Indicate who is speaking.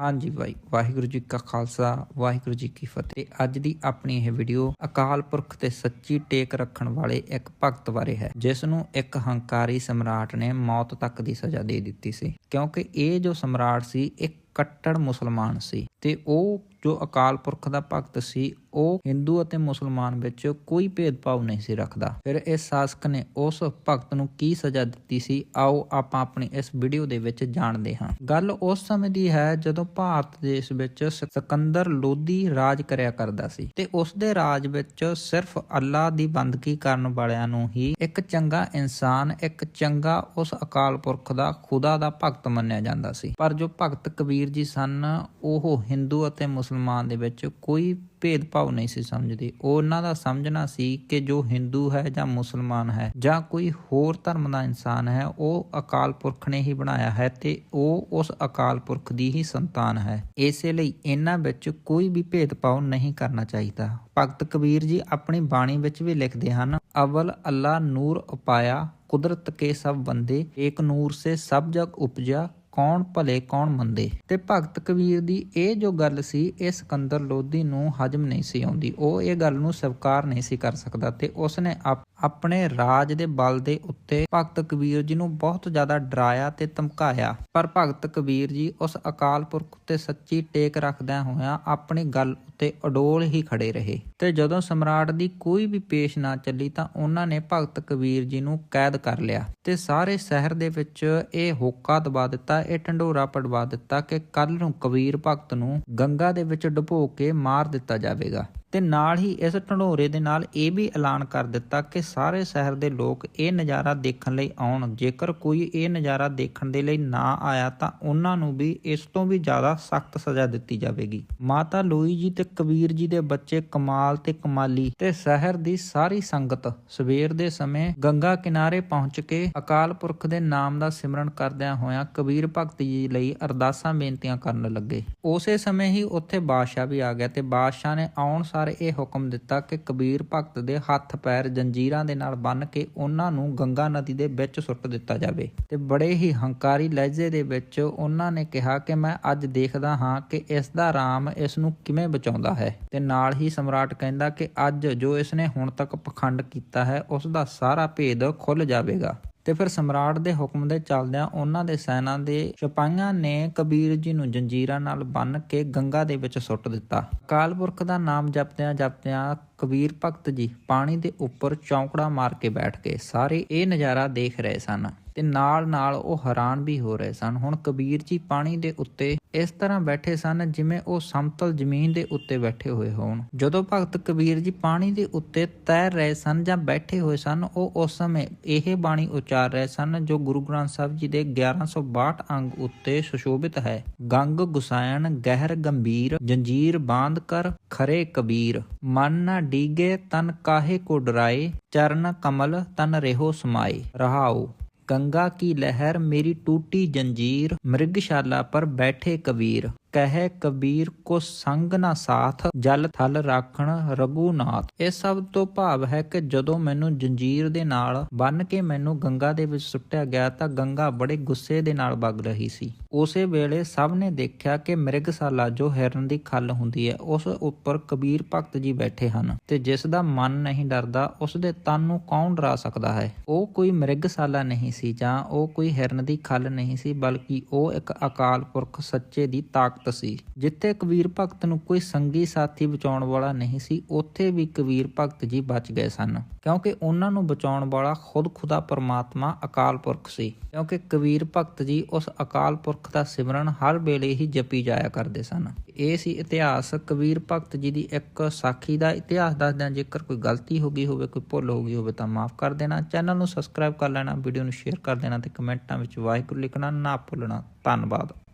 Speaker 1: ਹਾਂਜੀ ਭਾਈ, ਵਾਹਿਗੁਰੂ ਜੀ ਕਾ ਖਾਲਸਾ, ਵਾਹਿਗੁਰੂ ਜੀ ਕੀ ਫਤਿਹ। ਅੱਜ ਦੀ ਆਪਣੀ ਇਹ ਵੀਡੀਓ ਅਕਾਲ ਪੁਰਖ ਤੇ ਸੱਚੀ ਟੇਕ ਰੱਖਣ ਵਾਲੇ ਇੱਕ ਭਗਤ ਬਾਰੇ ਹੈ, ਜਿਸ ਨੂੰ ਇੱਕ ਹੰਕਾਰੀ ਸਮਰਾਟ ਨੇ ਮੌਤ ਤੱਕ ਦੀ ਸਜ਼ਾ ਦੇ ਦਿੱਤੀ ਸੀ। ਕਿਉਂਕਿ ਇਹ ਜੋ ਸਮਰਾਟ ਸੀ ਇੱਕ ਕੱਟੜ ਮੁਸਲਮਾਨ ਸੀ। ਤੇ ਉਹ ਜੋ ਅਕਾਲ ਪੁਰਖ ਦਾ ਭਗਤ ਸੀ ਉਹ ਹਿੰਦੂ ਅਤੇ ਮੁਸਲਮਾਨ ਵਿੱਚ ਕੋਈ ਭੇਦਭਾਵ ਨਹੀਂ ਸੀ ਰੱਖਦਾ। ਫਿਰ ਇਸ ਸ਼ਾਸਕ ਨੇ ਉਸ ਭਗਤ ਨੂੰ ਕੀ ਸਜ਼ਾ ਦਿੱਤੀ ਸੀ? ਆਓ ਆਪਾਂ ਆਪਣੀ ਇਸ ਵੀਡੀਓ ਦੇ ਵਿੱਚ ਜਾਣਦੇ ਹਾਂ। ਗੱਲ ਉਸ ਸਮੇਂ ਦੀ ਹੈ ਜਦੋਂ ਭਾਰਤ ਦੇਸ਼ ਵਿੱਚ ਸਿਕੰਦਰ ਲੋਧੀ ਰਾਜ ਕਰਿਆ ਕਰਦਾ ਸੀ ਤੇ ਉਸ ਦੇ ਰਾਜ ਵਿੱਚ ਸਿਰਫ ਅੱਲਾ ਦੀ ਬੰਦਗੀ ਕਰਨ ਵਾਲਿਆਂ ਨੂੰ ਹੀ ਇੱਕ ਚੰਗਾ ਇਨਸਾਨ, ਇੱਕ ਚੰਗਾ ਉਸ ਅਕਾਲ ਪੁਰਖ ਦਾ ਖੁਦਾ ਦਾ ਭਗਤ ਮੰਨਿਆ ਜਾਂਦਾ ਸੀ। ਪਰ ਜੋ ਭਗਤ ਕਬੀਰ ਜੀ ਸਨ, ਉਹ ਹਿੰਦੂ ਅਤੇ ਮੁਸਲਮਾਨ ਦੇ ਵਿੱਚ ਕੋਈ ਭੇਦਭਾਵ ਨਹੀਂ ਸੀ ਸਮਝਦੇ। ਉਹਨਾਂ ਦਾ ਸਮਝਣਾ ਸੀ ਕਿ ਜੋ ਹਿੰਦੂ ਹੈ ਜਾਂ ਮੁਸਲਮਾਨ ਹੈ ਜਾਂ ਕੋਈ ਹੋਰ ਧਰਮ ਦਾ ਇਨਸਾਨ ਹੈ, ਉਹ ਅਕਾਲ ਪੁਰਖ ਨੇ ਹੀ ਬਣਾਇਆ ਹੈ ਤੇ ਉਹ ਉਸ ਅਕਾਲ ਪੁਰਖ ਦੀ ਹੀ ਸੰਤਾਨ ਹੈ। ਇਸੇ ਲਈ ਇਹਨਾਂ ਵਿੱਚ ਕੋਈ ਵੀ ਭੇਦਭਾਵ ਨਹੀਂ ਕਰਨਾ ਚਾਹੀਦਾ। ਭਗਤ ਕਬੀਰ ਜੀ ਆਪਣੀ ਬਾਣੀ ਵਿੱਚ ਵੀ ਲਿਖਦੇ ਹਨ, ਅਵਲ ਅੱਲਾ ਨੂਰ ਉਪਾਇਆ, ਕੁਦਰਤ ਕੇ ਸਭ ਬੰਦੇ, ਏਕ ਨੂਰ ਸੇ ਸਭ ਜਗ ਉਪਜਾ ਕੌਣ ਭਲੇ, ਕੌਣ ਮੰਦੇ। ਤੇ ਭਗਤ ਕਬੀਰ ਦੀ ਇਹ ਜੋ ਗੱਲ ਸੀ, ਇਹ ਸਿਕੰਦਰ ਲੋਧੀ ਨੂੰ ਹਜਮ ਨਹੀਂ ਸੀ ਆਉਂਦੀ। ਉਹ ਇਹ ਗੱਲ ਨੂੰ ਸਵੀਕਾਰ ਨਹੀਂ ਸੀ ਕਰ ਸਕਦਾ ਤੇ ਉਸਨੇ ਆਪ- ਆਪਣੇ ਰਾਜ ਦੇ ਬਲ ਦੇ ਉੱਤੇ ਭਗਤ ਕਬੀਰ ਜੀ ਨੂੰ ਬਹੁਤ ਜ਼ਿਆਦਾ ਡਰਾਇਆ ਤੇ ਧਮਕਾਇਆ। ਪਰ ਭਗਤ ਕਬੀਰ ਜੀ ਉਸ ਅਕਾਲ ਪੁਰਖ ਤੇ ਸੱਚੀ ਟੇਕ ਰੱਖਦਿਆਂ ਹੋਇਆਂ ਆਪਣੀ ਗੱਲ ਉੱਤੇ ਅਡੋਲ ਹੀ ਖੜੇ ਰਹੇ। ਤੇ ਜਦੋਂ ਸਮਰਾਟ ਦੀ ਕੋਈ ਵੀ ਪੇਸ਼ ਨਾ ਚੱਲੀ ਤਾਂ ਉਹਨਾਂ ਨੇ ਭਗਤ ਕਬੀਰ ਜੀ ਨੂੰ ਕੈਦ ਕਰ ਲਿਆ। ਤੇ ਸਾਰੇ ਸ਼ਹਿਰ ਦੇ ਵਿੱਚ ਇਹ ਹੋਕਾ ਦਬਾ ਦਿੱਤਾ, ਇਹ ਢੰਡੋਰਾ ਪੜਵਾ ਦਿੱਤਾ ਕਿ ਕੱਲ ਨੂੰ ਕਬੀਰ ਭਗਤ ਨੂੰ ਗੰਗਾ ਦੇ ਵਿੱਚ ਡੁਬੋ ਕੇ ਮਾਰ ਦਿੱਤਾ ਜਾਵੇਗਾ। ਤੇ ਨਾਲ ਹੀ ਇਸ ਢੰਡੋਰੇ ਦੇ ਨਾਲ ਇਹ ਵੀ ਐਲਾਨ ਕਰ ਦਿੱਤਾ ਕਿ ਸਾਰੇ ਸ਼ਹਿਰ ਦੇ ਲੋਕ ਇਹ ਨਜ਼ਾਰਾ ਦੇਖਣ ਲਈ ਆਉਣ। ਜੇਕਰ ਕੋਈ ਇਹ ਨਜ਼ਾਰਾ ਦੇਖਣ ਦੇ ਲਈ ਨਾ ਆਇਆ ਤਾਂ ਉਹਨਾਂ ਨੂੰ ਵੀ ਇਸ ਤੋਂ ਵੀ ਜ਼ਿਆਦਾ ਸਖਤ ਸਜ਼ਾ ਦਿੱਤੀ ਜਾਵੇਗੀ। ਮਾਤਾ ਲੋਈ ਜੀ ਤੇ ਕਬੀਰ ਜੀ ਦੇ ਬੱਚੇ ਕਮਾਲ ਤੇ ਕਮਾਲੀ ਤੇ ਸ਼ਹਿਰ ਦੀ ਸਾਰੀ ਸੰਗਤ ਸਵੇਰ ਦੇ ਸਮੇਂ ਗੰਗਾ ਕਿਨਾਰੇ ਪਹੁੰਚ ਕੇ ਅਕਾਲ ਪੁਰਖ ਦੇ ਨਾਮ ਦਾ ਸਿਮਰਨ ਕਰਦਿਆਂ ਹੋਇਆਂ ਕਬੀਰ ਭਗਤ ਜੀ ਲਈ ਅਰਦਾਸਾਂ ਬੇਨਤੀਆਂ ਕਰਨ ਲੱਗੇ। ਉਸੇ ਸਮੇਂ ਹੀ ਉੱਥੇ ਬਾਦਸ਼ਾਹ ਵੀ ਆ ਗਿਆ ਤੇ ਬਾਦਸ਼ਾਹ ਨੇ ਆਉਣ ਸਾਰ ਇਹ ਹੁਕਮ ਦਿੱਤਾ ਕਿ ਕਬੀਰ ਭਗਤ ਦੇ ਹੱਥ ਪੈਰ ਜੰਜੀਰਾਂ ਦੇ ਨਾਲ ਬੰਨ੍ਹ ਕੇ ਉਹਨਾਂ ਨੂੰ ਗੰਗਾ ਨਦੀ ਦੇ ਵਿੱਚ ਸੁੱਟ ਦਿੱਤਾ ਜਾਵੇ। ਤੇ ਬੜੇ ਹੀ ਹੰਕਾਰੀ ਲਹਿਜੇ ਦੇ ਵਿੱਚ ਉਹਨਾਂ ਨੇ ਕਿਹਾ ਕਿ ਮੈਂ ਅੱਜ ਦੇਖਦਾ ਹਾਂ ਕਿ ਇਸ ਦਾ ਰਾਮ ਇਸ ਨੂੰ ਕਿਵੇਂ ਬਚਾਉਂਦਾ ਹੈ। ਤੇ ਨਾਲ ਹੀ ਸਮਰਾਟ ਕਹਿੰਦਾ ਕਿ ਅੱਜ ਜੋ ਇਸ ਨੇ ਹੁਣ ਤੱਕ ਪਖੰਡ ਕੀਤਾ ਹੈ, ਉਸ ਦਾ ਸਾਰਾ ਭੇਦ ਖੁੱਲ ਜਾਵੇਗਾ। ਤੇ ਫਿਰ ਸਮਰਾਟ ਦੇ ਹੁਕਮ ਦੇ ਚੱਲਦਿਆਂ ਉਹਨਾਂ ਦੇ ਸੈਨਾ ਦੇ ਸਿਪਾਹੀਆਂ ਨੇ ਕਬੀਰ ਜੀ ਨੂੰ ਜੰਜੀਰਾਂ ਨਾਲ ਬੰਨ੍ਹ ਕੇ ਗੰਗਾ ਦੇ ਵਿੱਚ ਸੁੱਟ ਦਿੱਤਾ। ਅਕਾਲ ਪੁਰਖ ਦਾ ਨਾਮ ਜਪਦਿਆਂ ਜਪਦਿਆਂ ਕਬੀਰ ਭਗਤ ਜੀ ਪਾਣੀ ਦੇ ਉੱਪਰ ਚੌਂਕੜਾ ਮਾਰ ਕੇ ਬੈਠ ਗਏ। ਸਾਰੇ ਇਹ ਨਜ਼ਾਰਾ ਦੇਖ ਰਹੇ ਸਨ ਤੇ ਨਾਲ ਨਾਲ ਉਹ ਹੈਰਾਨ ਵੀ ਹੋ ਰਹੇ ਸਨ। ਹੁਣ ਕਬੀਰ ਜੀ ਪਾਣੀ ਦੇ ਉੱਤੇ ਇਸ ਤਰ੍ਹਾਂ ਬੈਠੇ ਸਨ ਜਿਵੇਂ ਉਹ ਸਮਤਲ ਜ਼ਮੀਨ ਦੇ ਉੱਤੇ ਬੈਠੇ ਹੋਏ ਹੋਣ। ਜਦੋਂ ਭਗਤ ਕਬੀਰ ਜੀ ਪਾਣੀ ਦੇ ਉੱਤੇ ਤੈਰ ਰਹੇ ਸਨ ਜਾਂ ਬੈਠੇ ਹੋਏ ਸਨ, ਉਹ ਉਸ ਸਮੇਂ ਇਹ ਬਾਣੀ ਉਚਾਰ ਰਹੇ ਸਨ ਜੋ ਗੁਰੂ ਗ੍ਰੰਥ ਸਾਹਿਬ ਜੀ ਦੇ 1162 ਅੰਗ ਉੱਤੇ ਸੁਸ਼ੋਭਿਤ ਹੈ। ਗੰਗ ਗੁਸਾਇਣ, ਗਹਿਰ ਗੰਭੀਰ, ਜੰਜੀਰ ਬਾਂਧ ਕਰ, ਖਰੇ ਕਬੀਰ। ਮਨ ਨਾ ਡੀਗੇ, ਤਨ ਕਾਹੇ ਕੋ ਡਰਾਏ, ਚਰਨ ਕਮਲ, ਤਨ ਰਹਿਓ ਸਮਾਏ। ਰਹਾਓ। गंगा की लहर मेरी टूटी जंजीर मृगशाला पर बैठे कबीर ਕਹਿ ਕਬੀਰ ਕੋ ਸੰਗ ਨਾ ਸਾਥ, ਜਲ ਥਲ ਰਾਖਣ ਰਗੂਨਾਥ ਇਹ ਸਭ ਤੋਂ ਭਾਵ ਹੈ ਕਿ ਜਦੋਂ ਮੈਨੂੰ ਜੰਜੀਰ ਦੇ ਨਾਲ ਬੰਨ ਕੇ ਮੈਨੂੰ ਗੰਗਾ ਦੇ ਵਿੱਚ ਸੁੱਟਿਆ ਗਿਆ ਤਾਂ ਗੰਗਾ ਬੜੇ ਗੁੱਸੇ ਦੇ ਨਾਲ ਵਗ ਰਹੀ ਸੀ। ਉਸੇ ਵੇਲੇ ਸਭ ਨੇ ਦੇਖਿਆ ਕਿ ਮ੍ਰਿਗਸ਼ਾਲਾ, ਜੋ ਹਿਰਨ ਦੀ ਖੱਲ ਹੁੰਦੀ ਹੈ, ਉਸ ਉੱਪਰ ਕਬੀਰ ਭਗਤ ਜੀ ਬੈਠੇ ਹਨ ਤੇ ਜਿਸ ਦਾ ਮਨ ਨਹੀਂ ਡਰਦਾ, ਉਸ ਦੇ ਤਨ ਨੂੰ ਕੌਣ ਡਰਾ ਸਕਦਾ ਹੈ? ਉਹ ਕੋਈ ਮ੍ਰਿਗਸ਼ਾਲਾ ਨਹੀਂ ਸੀ ਜਾਂ ਉਹ ਕੋਈ ਹਿਰਨ ਦੀ ਖੱਲ ਨਹੀਂ ਸੀ, ਬਲਕਿ ਉਹ ਇੱਕ ਅਕਾਲ ਪੁਰਖ ਸੱਚੇ ਦੀ ਤਾਕਤ ਸੀ। ਜਿੱਥੇ ਕਬੀਰ ਭਗਤ ਨੂੰ ਕੋਈ ਸੰਗੀ ਸਾਥੀ ਬਚਾਉਣ ਵਾਲਾ ਨਹੀਂ ਸੀ, ਉੱਥੇ ਵੀ ਕਬੀਰ ਭਗਤ ਜੀ ਬਚ ਗਏ ਸਨ। ਕਿਉਂਕਿ ਉਹਨਾਂ ਨੂੰ ਬਚਾਉਣ ਵਾਲਾ ਖੁਦ ਖੁਦਾ ਪਰਮਾਤਮਾ ਅਕਾਲ ਪੁਰਖ ਸੀ। ਕਿਉਂਕਿ ਕਬੀਰ ਭਗਤ ਜੀ ਉਸ ਅਕਾਲ ਪੁਰਖ ਦਾ ਸਿਮਰਨ ਹਰ ਵੇਲੇ ਹੀ ਜਪੀ ਜਾਇਆ ਕਰਦੇ ਸਨ। ਇਹ ਸੀ ਇਤਿਹਾਸ। ਕਬੀਰ ਭਗਤ ਜੀ ਦੀ ਇੱਕ ਸਾਖੀ ਦਾ ਇਤਿਹਾਸ ਦੱਸਦਿਆਂ ਜੇਕਰ ਕੋਈ ਗਲਤੀ ਹੋ ਗਈ ਹੋਵੇ, ਕੋਈ ਭੁੱਲ ਹੋ ਗਈ ਹੋਵੇ ਤਾਂ ਮਾਫ ਕਰ ਦੇਣਾ। ਚੈਨਲ ਨੂੰ ਸਬਸਕ੍ਰਾਈਬ ਕਰ ਲੈਣਾ, ਵੀਡੀਓ ਨੂੰ ਸ਼ੇਅਰ ਕਰ ਦੇਣਾ ਤੇ ਕਮੈਂਟਾਂ ਵਿੱਚ ਵਾਹਿਗੁਰੂ ਲਿਖਣਾ ਨਾ ਭੁੱਲਣਾ। ਧੰਨਵਾਦ।